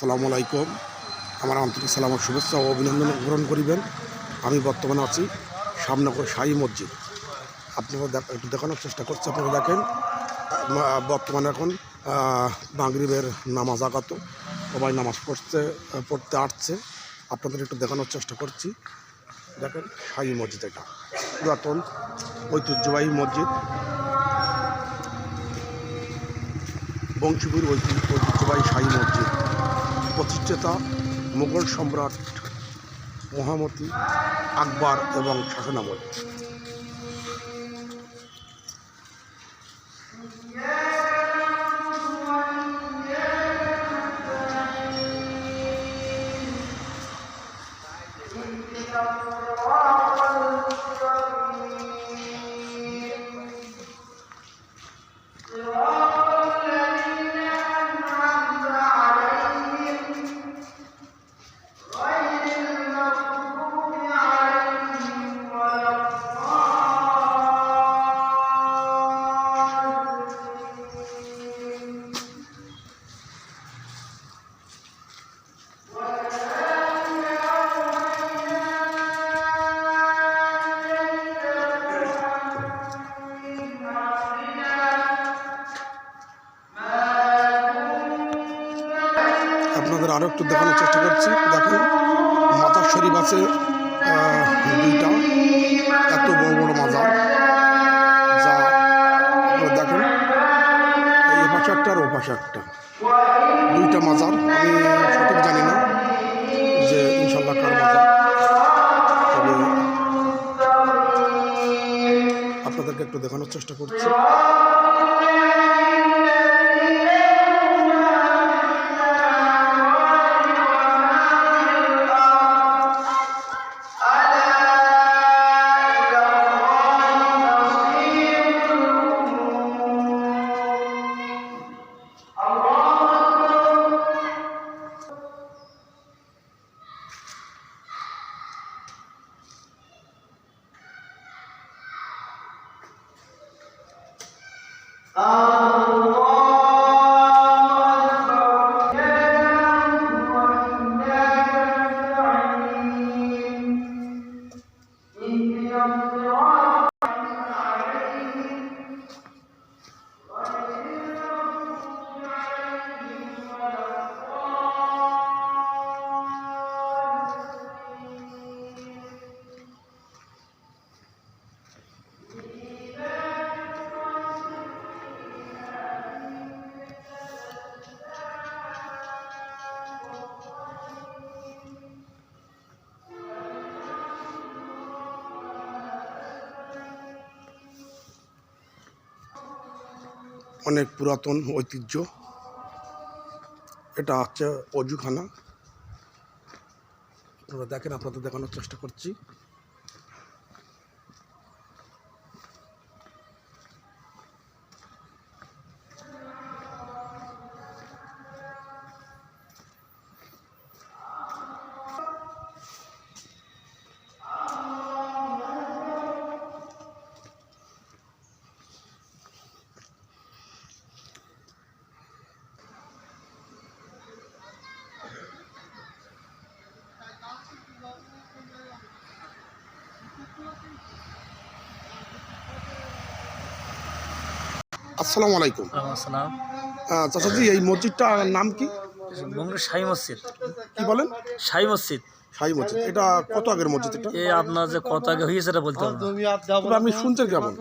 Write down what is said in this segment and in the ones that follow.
সালামু আলাইকুম। আমার আন্তরিক সালাম শুভেচ্ছা ও অভিনন্দন গ্রহণ করিবেন। আমি বর্তমানে আছি সামনগর শাহী মসজিদ। আপনারা একটু দেখানোর চেষ্টা করছি, আপনারা দেখেন। বর্তমানে এখন মাগরিবের নামাজ আগাত। সবাই নামাজ পড়তে পড়তে আসছে। আপনাদের একটু দেখানোর চেষ্টা করছি। দেখেন শাহী মসজিদ এটা। পুরাতন ঐতিহ্যবাহী মসজিদ। বংশীপুর ঐতি- ঐতিহ্যবাহী শাহী মসজিদ। প্রতিষ্ঠাতা মুঘল সম্রাট মহামতি আকবর এবং শাসনামল। আপনাদের আরও একটু দেখানোর চেষ্টা করছি। দেখেন, মাজার শরীফ আছে দুইটা। এত বড় বড় মাজার। যা আপনারা দেখেন, এই পাশে একটা আর ও একটা। দুইটা মাজার, আমি সঠিক জানি না যে ইনশাল্লাহ কার মাজার। তবে আপনাদেরকে একটু দেখানোর চেষ্টা করছি। Ah. অনেক পুরাতন ঐতিহ্য। এটা হচ্ছে অজুখানা। আপনারা দেখেন আপনাদের দেখানোর চেষ্টা করছি। আসসালামু আলাইকুম। আসসালাম। চাচাজি এই মসজিদটার নাম কি? বঙ্গের শাহী মসজিদ। কি বলেন? শাহী মসজিদ। শাহী মসজিদ। এটা কত আগের মসজিদ এটা? এ আপনার যে কত আগে হয়েছে এটা বলতে পারব। আপনি শুনছেন কেমন?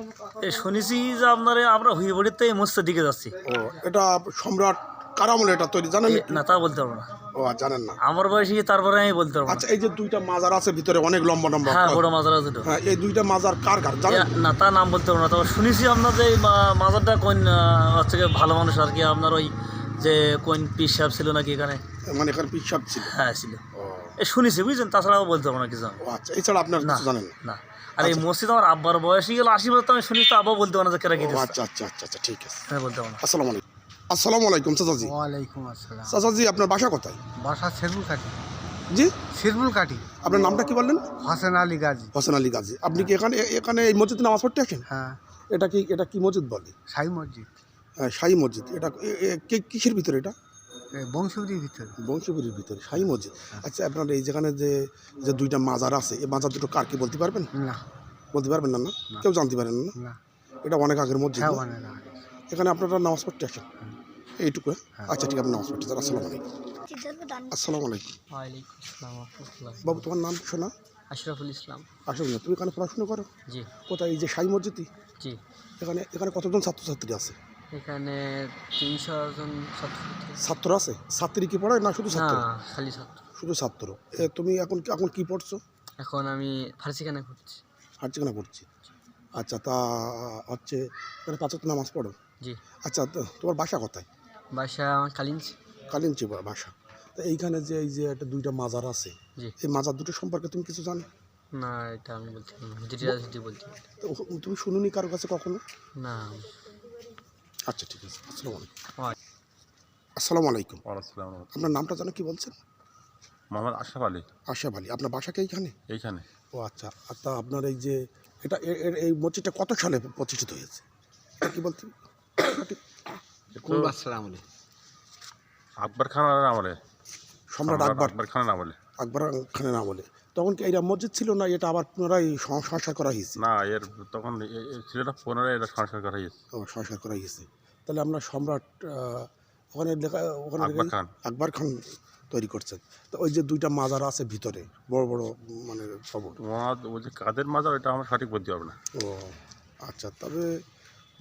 এ শুনেছি যে আপনার আমরা পড়িতে এই মসজিদের দিকে যাচ্ছি। ও এটা সম্রাট কারামলে এটা তৈরি? জানেন না তা বলতে পারব না। ও জানেন না। আমার বয়সী তারপরে আমি বলতে পারব আচ্ছা এই যে দুইটা মাজার আছে ভিতরে অনেক লম্বা লম্বা। হ্যাঁ বড় মাজার আছে। হ্যাঁ এই দুইটা মাজার কার কার জানেন? না তা নাম বলতে পারব না। তবে শুনেছি আপনার যে মাজারটা কোন হচ্ছে গিয়ে ভালো মানুষ আর কি আপনার ওই যে কোন পিস ছিল নাকি এখানে? মানে এখানে পিসাব ছিল? হ্যাঁ ছিল। ও। এ শুনেছি বুঝছেন? তাছাড়াও বলতে পারব না কিছু। আচ্ছা এছাড়া আপনার না জানেন না? আর এই মসজিদ আমার আব্বার বয়সী গেল আশি বছর তো আমি শুনি তো আব্বা বলতে পারব না যে কেরা কি আচ্ছা আচ্ছা আচ্ছা আচ্ছা ঠিক আছে। হ্যাঁ বলতে পারব না। আসসালামু আলাইকুম। আসসালামু আলাইকুম চাচাজি। ওয়ালাইকুম আসসালাম। চাচাজি আপনার বাসা কোথায়? বাসা শেরবুল কাটি জি? শেরবুল কাটি আপনার নামটা কি বললেন? হাসান আলী গাজী। হোসেন আলী গাজী। আপনি কি এখানে এখানে এই মসজিদে নামাজ পড়তে আসেন? হ্যাঁ। এটা কি এটা কি মসজিদ বলে? সাই মসজিদ। হ্যাঁ, শাহী মসজিদ। এটা এ- এ- কি- কিসের ভিতরে এটা? এ, ভিতরে। বংশপুরের ভিতরে শাহী মসজিদ। আচ্ছা আপনার এই যেখানে যে যে দুইটা মাজার আছে এই মাজার দুটো কার কি বলতে পারবেন? না। বলতে পারবেন না না? কেউ জানতে পারেন না? না। এটা অনেক আগের মসজিদ হ্যাঁ না? না এখানে আপনারা নামাজ পড়তে আসেন? এইটুকু হ্যাঁ? আচ্ছা ঠিক আছে নামাজ পড়তে যান আসসালামু আলাইকুম। আসসালামু আলাইকুম। আসসালাম। বাবু তোমার নাম শোনা আশরাফুল ইসলাম। না তুমি এখানে পড়াশোনা করো? জি। কোথায় এই যে শাহী মসজিদই জি। এখানে এখানে কতজন ছাত্রছাত্রী আছে? এখানে তিনশো জন ছাত্র ছাত্র আছে? ছাত্রী কি পড়ায় না শুধু ছাত্র? খালি ছাত্র। শুধু ছাত্র। এ, তুমি এখন এখন কি পড়ছো? এখন আমি ফার্সিখানে করছি হার পড়ছি। আচ্ছা তা হচ্ছে এখানে পাঁচ ওয়াক্ত নামাজ পড়ো? জি। আচ্ছা তো তোমার বাসা কোথায়? বাসা কালিঞ্চ। কালিঞ্চি বাসা। তো এইখানে যে এই যে একটা দুইটা মাজার আছে জি। এই মাজার দুটো সম্পর্কে তুমি কিছু জানো? না এটা আমি বলতে হুজুরিরা যদি বলতে পারি। তো তুমি শুনুনি কারও কাছে কখনো? না। আচ্ছা ঠিক আছে। আসসালামু আলাইকুম। ওয়া- আসসালামু আলাইকুম। আপনার নামটা জানো কি বলছেন? মোহাম্মদ আশরাফ আলী। আশাফ আলী। আপনার বাসা কি এইখানে? এইখানে। ও আচ্ছা আর তা আপনার এই যে এটা এর- এই মসজিদটা কত সালে প্রতিষ্ঠিত হয়েছে? কি বলতে সঠিক? আকবর খানের আমলে। সম্রাট সম্রাট আকবর। আকবর খানের আমলে। আকবর খানের বলে তখন কি এটা মসজিদ ছিল না? এটা আবার পুনরায় সংস্কার করা হয়েছে? না এর তখন ছিল না পুনরায় এটা সংস্কার করা হয়েছে। সংস্কার করা হয়েছে। তাহলে আমরা সম্রাট ওখানে লেখা ওখানে আকবর খান। আকবর খান তৈরি করছেন। তো ওই যে দুইটা মাজার আছে ভিতরে বড় বড় মানে খবর ওই যে কাদের মাজার এটা আমার সঠিক বলতে হবে না। ও আচ্ছা তবে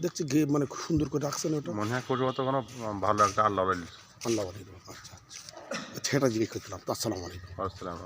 দেখছি গে মানে খুব সুন্দর করে রাখছেন ওটা। মনে হয় করব তো কোনো ভালো একটা আল্লাহ আল্লাহ আচ্ছা আচ্ছা। আচ্ছা এটা জিজ্ঞেস করছিলাম। আসসালামু আলাইকুম। আসসালাম।